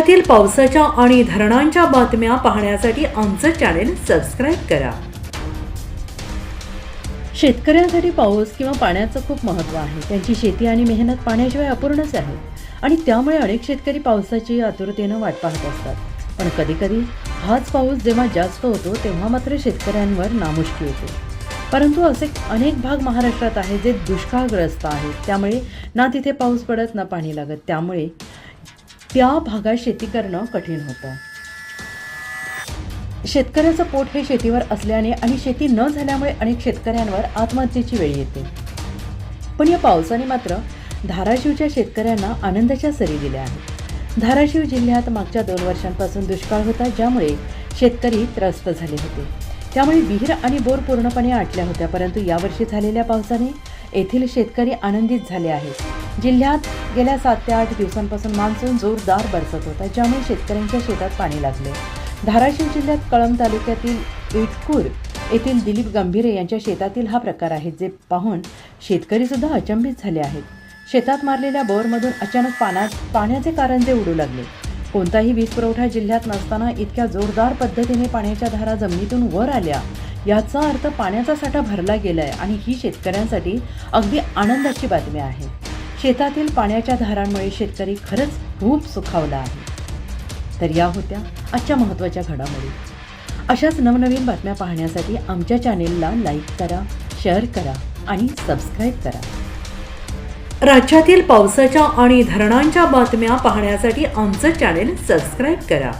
राज्यातील पावसाच्या आणि धरणांच्या बातम्या पाहण्यासाठी आमचं चॅनेल सबस्क्राईब करा. शेतकऱ्यांसाठी पाऊस किंवा पाण्याचं खूप महत्त्व आहे. त्यांची शेती आणि मेहनत पाण्याशिवाय अपूर्णच आहे. आणि त्यामुळे अनेक शेतकरी पावसाची आतुरतेनं वाट पाहत असतात. पण कधीकधी हाच पाऊस जेव्हा जास्त होतो तेव्हा मात्र शेतकऱ्यांवर नामुष्की येते परंतु असे अनेक भाग महाराष्ट्रात आहेत जे दुष्काळग्रस्त आहेत. त्यामुळे ना तिथे पाऊस पडत ना पाणी लागत. त्यामुळे त्या भागात शेती करणं कठीण होतं. शेतकऱ्याचं पोट हे शेतीवर असल्याने आणि शेती न झाल्यामुळे अनेक शेतकऱ्यांवर आत्महत्येची वेळ येते. पण या पावसाने मात्र धाराशिवच्या शेतकऱ्यांना आनंदाच्या सरी दिल्या आहेत. धाराशिव जिल्ह्यात मागच्या दोन वर्षांपासून दुष्काळ होता ज्यामुळे शेतकरी त्रस्त झाले होते. त्यामुळे विहीर आणि बोर पूर्णपणे आटल्या होत्या परंतु यावर्षी झालेल्या पावसाने येथील शेतकरी आनंदित झाले आहेत. जिल्ह्यात गेल्या सात ते आठ दिवसांपासून मान्सून जोरदार बरसत होता ज्यामुळे शेतकऱ्यांच्या शेतात पाणी लागले. धाराशिव जिल्ह्यात कळंब तालुक्यातील इटकूर येथील दिलीप गंभीरे यांच्या शेतातील हा प्रकार आहे जे पाहून शेतकरीसुद्धा अचंबित झाले आहेत. शेतात मारलेल्या बोअरमधून अचानक पाण्यात पाण्याचे कारंजे उडू लागले. कोणताही वीज पुरवठा जिल्ह्यात नसताना इतक्या जोरदार पद्धतीने पाण्याच्या धारा जमिनीतून वर आल्या याचा अर्थ पाण्याचा साठा भरला गेलाय आणि ही शेतकऱ्यांसाठी अगदी आनंदाची बातमी आहे. शेतातील पाण्याच्या धारांमुळे शेतकरी खरंच खूप सुखावला आहे. तर या होत्या आजच्या महत्त्वाच्या घडामोडी. अशाच नवनवीन बातम्या पाहण्यासाठी आमच्या चॅनेलला लाईक करा शेअर करा आणि सबस्क्राईब करा. राज्यातील पावसाच्या आणि धरणांच्या बातम्या पाहण्यासाठी आमचं चॅनेल सबस्क्राईब करा.